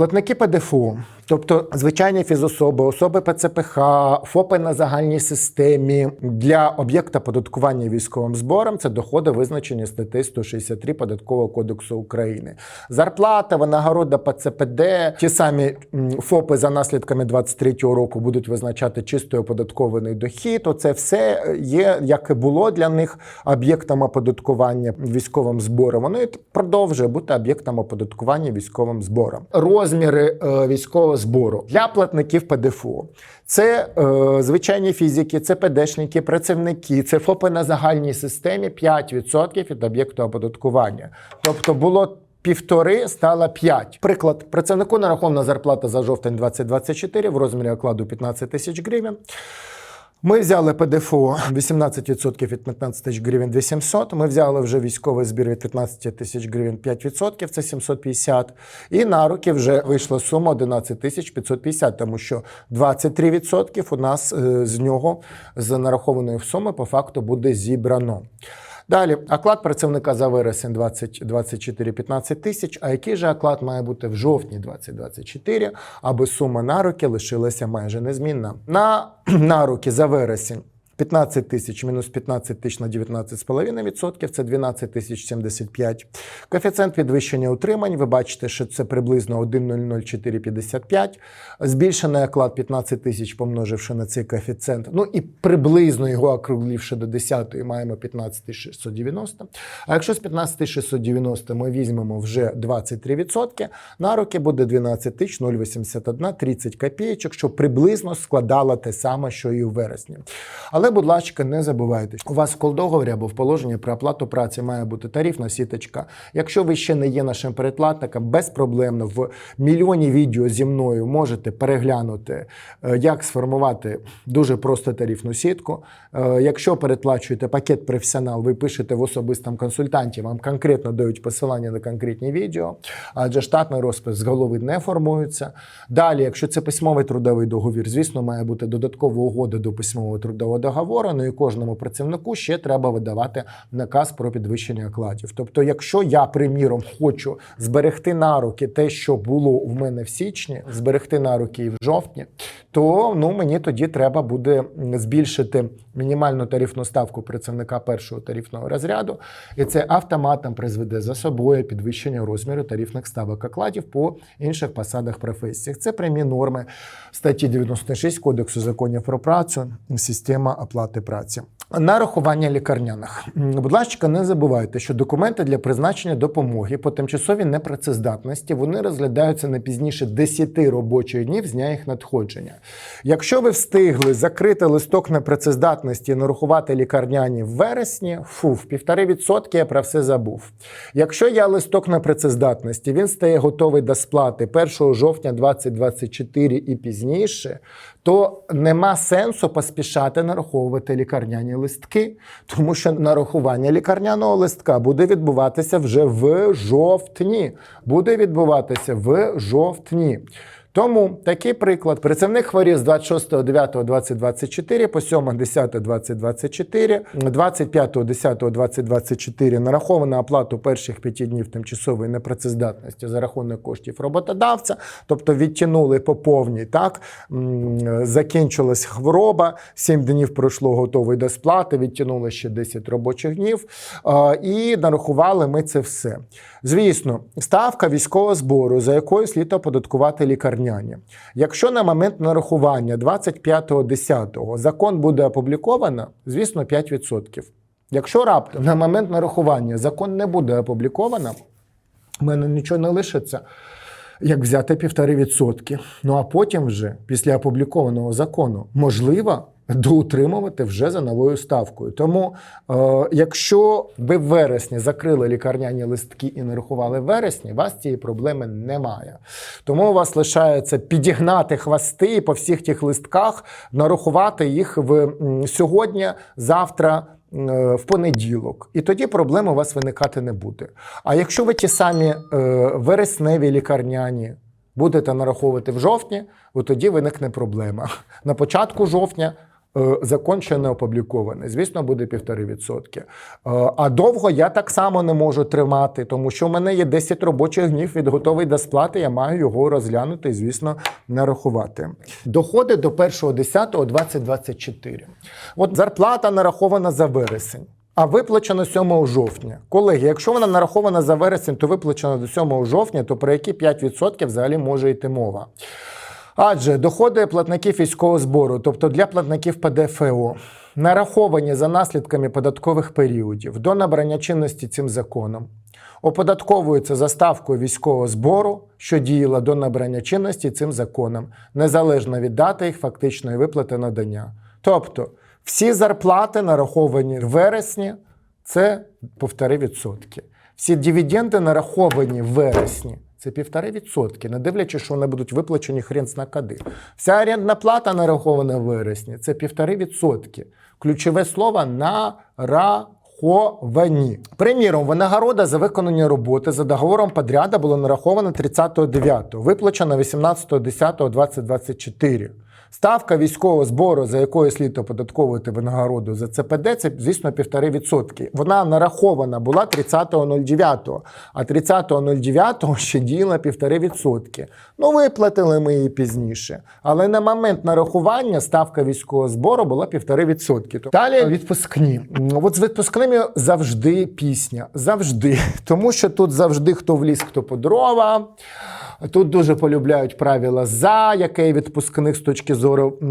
Платники ПДФО, тобто звичайні фізособи, особи ПЦПХ, ФОПи на загальній системі для об'єкта податкування військовим збором це доходи, визначені статтею 163 Податкового кодексу України. Зарплата, винагорода ПЦПД, ті самі ФОПи за наслідками 23-го року будуть визначати чисто оподаткований дохід. Оце все є, як і було для них об'єктом оподаткування військовим збором. Воно і продовжує бути об'єктом оподаткування військовим збором. Розміри е, військового збору для платників ПДФО. Це е, звичайні фізики, це ПДшники, працівники, це ФОПи на загальній системі 5% від об'єкту оподаткування. Тобто було півтори, стало 5. Приклад. Працівнику нарахована зарплата за жовтень 2024 в розмірі окладу 15 тисяч гривень. Ми взяли ПДФО 18% від 15 тисяч гривень 2700. Ми взяли вже військовий збір від 15 тисяч гривень 5%, це 750. І на руки вже вийшла сума 11 тисяч 550, тому що 23% у нас е, з нього з нарахованої суми по факту буде зібрано. Далі, оклад працівника за вересень 2024 15 тисяч. А який же оклад має бути в жовтні 2024, аби сума на руки лишилася майже незмінна? На, на руки за вересень 15 тисяч мінус 15 тисяч на 19,5% – це 12 тисяч 75. Коефіцієнт підвищення утримань, ви бачите, що це приблизно 1,00455. Збільшений оклад 15 тисяч помноживши на цей коефіцієнт. Ну і приблизно його округливши до 10 маємо 15 690. А якщо з 15 690 ми візьмемо вже 23%, на руки буде 12 тисяч 081 30 копійочок, що приблизно складало те саме, що і у вересні. Але, будь ласка, не забувайте, у вас в колдоговорі або в положенні про оплату праці має бути тарифна сіточка. Якщо ви ще не є нашим передплатником, безпроблемно в мільйоні відео зі мною можете переглянути, е, як сформувати дуже просто тарифну сітку. Е, Якщо передплачуєте пакет професіонал, ви пишете в особистому консультанті, вам конкретно дають посилання на конкретні відео, адже штатний розпис з голови не формується. Далі, якщо це письмовий трудовий договір, звісно, має бути додаткова угода до письмового трудового договору. Ну і кожному працівнику ще треба видавати наказ про підвищення окладів. Тобто, якщо я, приміром, хочу зберегти на руки те, що було в мене в січні, зберегти на руки і в жовтні, то ну мені тоді треба буде збільшити мінімальну тарифну ставку працівника першого тарифного розряду, і це автоматом призведе за собою підвищення розміру тарифних ставок окладів по інших посадах професіях. Це прямі норми статті 96 Кодексу законів про працю, система оплати праці. Нарахування лікарняних. Будь ласка, не забувайте, що документи для призначення допомоги по тимчасовій непрацездатності вони розглядаються не пізніше 10 робочих днів з дня їх надходження. Якщо ви встигли закрити листок непрацездатності і нарахувати лікарняні в вересні, фу, в півтори відсотки я про все забув. Якщо я листок непрацездатності, він стає готовий до сплати 1 жовтня 2024 і пізніше, то нема сенсу поспішати нараховувати лікарняні листки, тому що нарахування лікарняного листка буде відбуватися вже в жовтні. Буде відбуватися в жовтні. Тому такий приклад. Працівник хворів з 26.09.2024 по 7.10.2024, 25.10.2024 нарахована оплату перших п'яти днів тимчасової непрацездатності за рахунок коштів роботодавця, тобто відтягнули по повній, так, закінчилась хвороба, 7 днів пройшло готовий до сплати, відтягнули ще 10 робочих днів. І нарахували ми це все. Звісно, ставка військового збору, за якою слід оподаткувати лікарняні. Якщо на момент нарахування 25.10 закон буде опубліковано, звісно, 5%. Якщо раптом на момент нарахування закон не буде опубліковано, в мене нічого не лишиться. Як взяти півтори відсотки. Ну а потім, вже після опублікованого закону, можливо доутримувати вже за новою ставкою. Тому, е, якщо ви в вересні закрили лікарняні листки і не рахували в вересні, у вас цієї проблеми немає. Тому у вас лишається підігнати хвости по всіх тих листках, нарахувати їх в сьогодні, завтра. е, В понеділок, і тоді проблем у вас виникати не буде. А якщо ви ті самі е, вересневі лікарняні будете нараховувати в жовтні, от тоді виникне проблема. На початку жовтня Закон ще не опублікований. Звісно, буде 1,5%. Е, А довго я так само не можу тримати, тому що в мене є 10 робочих днів від готовий до сплати. Я маю його розглянути і, звісно, нарахувати. Доходи до 1.10.2024. От зарплата нарахована за вересень. А виплачено 7 жовтня. Колеги, якщо вона нарахована за вересень, то виплачено до 7 жовтня, то про які 5% взагалі може йти мова? Адже доходи платників військового збору, тобто для платників ПДФО, нараховані за наслідками податкових періодів до набрання чинності цим законом, оподатковуються за ставкою військового збору, що діяла до набрання чинності цим законом, незалежно від дати їх фактичної виплати надання. Тобто всі зарплати, нараховані в вересні, це півтори відсотки. Всі дивіденди нараховані в вересні. Це півтори відсотки, не дивлячись, що вони будуть виплачені хрен зна кади. Вся орендна плата нарахована в вересні. Це півтори відсотки. Ключове слово нараховані. Приміром, винагорода за виконані роботи за договором подряда було нараховано 30.09, виплачено 18.10.2024. Ставка військового збору, за якою слід оподатковувати винагороду за ЦПД, це, звісно, 1,5%. Вона нарахована була 30.09, а 30.09 ще діяла 1,5%. Ну, виплатили ми її пізніше. Але на момент нарахування ставка військового збору була 1,5%. Далі відпускні. От з відпускними завжди пісня. Завжди. Тому що тут завжди хто в ліс, хто по дрова. Тут дуже полюбляють правила за, яке відпускних з точки зору е,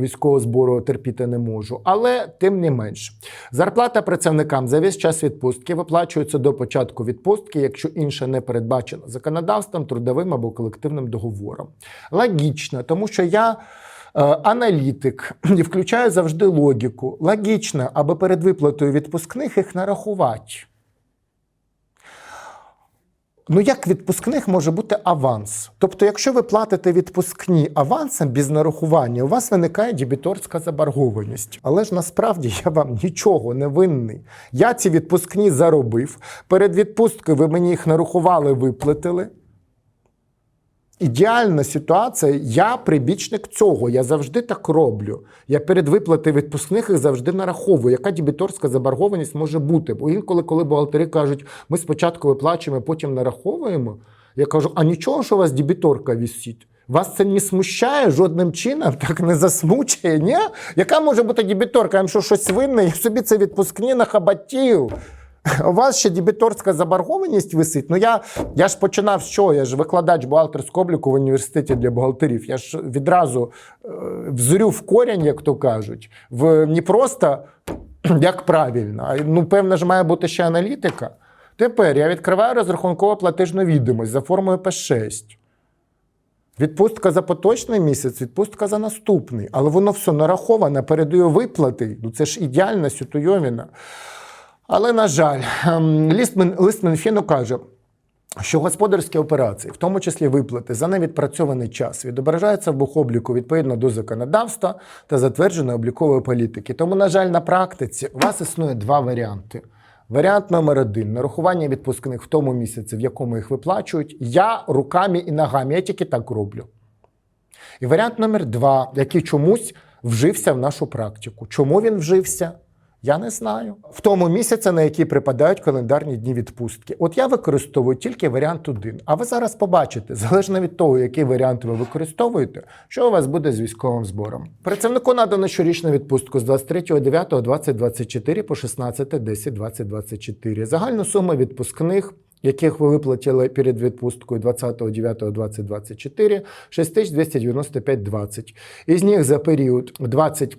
військового збору терпіти не можу. Але тим не менш, зарплата працівникам за весь час відпустки виплачується до початку відпустки, якщо інше не передбачено законодавством, трудовим або колективним договором. Логічно, тому що я. е, Аналітик і включаю завжди логіку. Логічно, аби перед виплатою відпускних їх нарахувати. Ну, як відпускних може бути аванс? Тобто, якщо ви платите відпускні авансом без нарахування, у вас виникає дебіторська заборгованість. Але ж насправді я вам нічого не винний. Я ці відпускні заробив. Перед відпусткою ви мені їх нарахували, виплатили. Ідеальна ситуація, я прибічник цього. Я завжди так роблю. Я перед виплатою відпускних їх завжди нараховую. Яка дебіторська заборгованість може бути? Бо інколи, коли бухгалтери кажуть, ми спочатку виплачуємо, потім нараховуємо. Я кажу, а нічого, що у вас дебіторка висить? Вас це не смущає жодним чином, так не засмучує, ні? Яка може бути дебіторка? Я що щось винне, я собі це відпускні нахабатів. У вас ще дебіторська заборгованість висить. Ну я, я ж починав з чого? Я ж викладач бухгалтерського обліку в університеті для бухгалтерів. Я ж відразу е, взорю в корінь, як то кажуть, в не просто як правильно, а ну, певно ж має бути ще аналітика. Тепер я відкриваю розрахунково платежну відомість за формою П6. Відпустка за поточний місяць, відпустка за наступний. Але воно все нараховане, передаю виплати. Ну це ж ідеальна ситуйовіна. Але, на жаль, ем, лист, Мін- каже, що господарські операції, в тому числі виплати за невідпрацьований час, відображаються в бухобліку відповідно до законодавства та затвердженої облікової політики. Тому, на жаль, на практиці у вас існує два варіанти. Варіант номер один нарахування відпускних в тому місяці, в якому їх виплачують. Я руками і ногами, я тільки так роблю. І варіант номер два, який чомусь вжився в нашу практику. Чому він вжився? Я не знаю. В тому місяці, на який припадають календарні дні відпустки. От я використовую тільки варіант один. А ви зараз побачите, залежно від того, який варіант ви використовуєте, що у вас буде з військовим збором. Працівнику надано щорічну відпустку з 23.09.2024 по 16.10.2024. Загальну суму відпускних яких ви виплатили перед відпусткою 20.09.2024 6295,20. Із них за період 20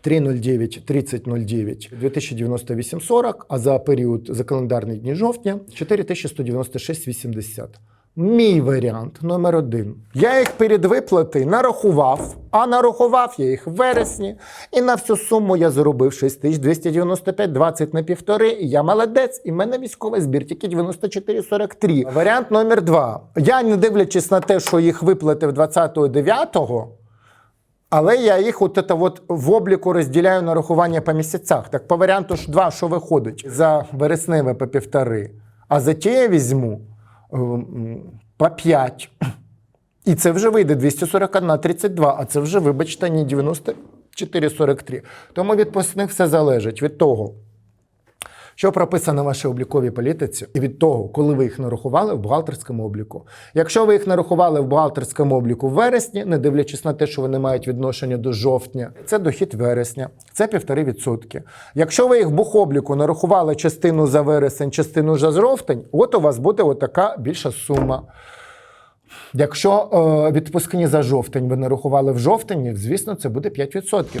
309 3009 2098,40, а за період за календарні дні жовтня 4196,80. Мій варіант номер один. Я їх перед виплати нарахував, а нарахував я їх в вересні. І на всю суму я заробив 6295,20 на півтори. І я молодець, і в мене військовий збір тільки 94,43. Варіант номер два. Я, не дивлячись на те, що їх виплатив 29-го, але я їх от це от в обліку розділяю на рахування по місяцях. Так по варіанту ж два, що виходить? За вересневе по півтори, а за ті я візьму ем, по 5. І це вже вийде 241,32, а це вже, вибачте, не 94,43. Тому від посних все залежить від того, що прописано в вашій обліковій політиці, і від того, коли ви їх нарахували в бухгалтерському обліку. Якщо ви їх нарахували в бухгалтерському обліку в вересні, не дивлячись на те, що вони мають відношення до жовтня, це дохід вересня, це 1,5%. Якщо ви їх в бухобліку нарахували частину за вересень, частину за жовтень, от у вас буде отака більша сума. Якщо е, відпускні за жовтень ви нарахували в жовтні, звісно, це буде 5%.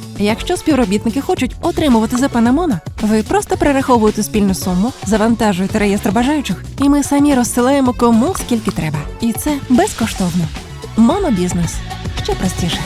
Якщо співробітники хочуть отримувати ЗП на Моно, ви просто перераховуєте спільну суму, завантажуєте реєстр бажаючих, і ми самі розсилаємо кому скільки треба. І це безкоштовно. Монобізнес ще простіше.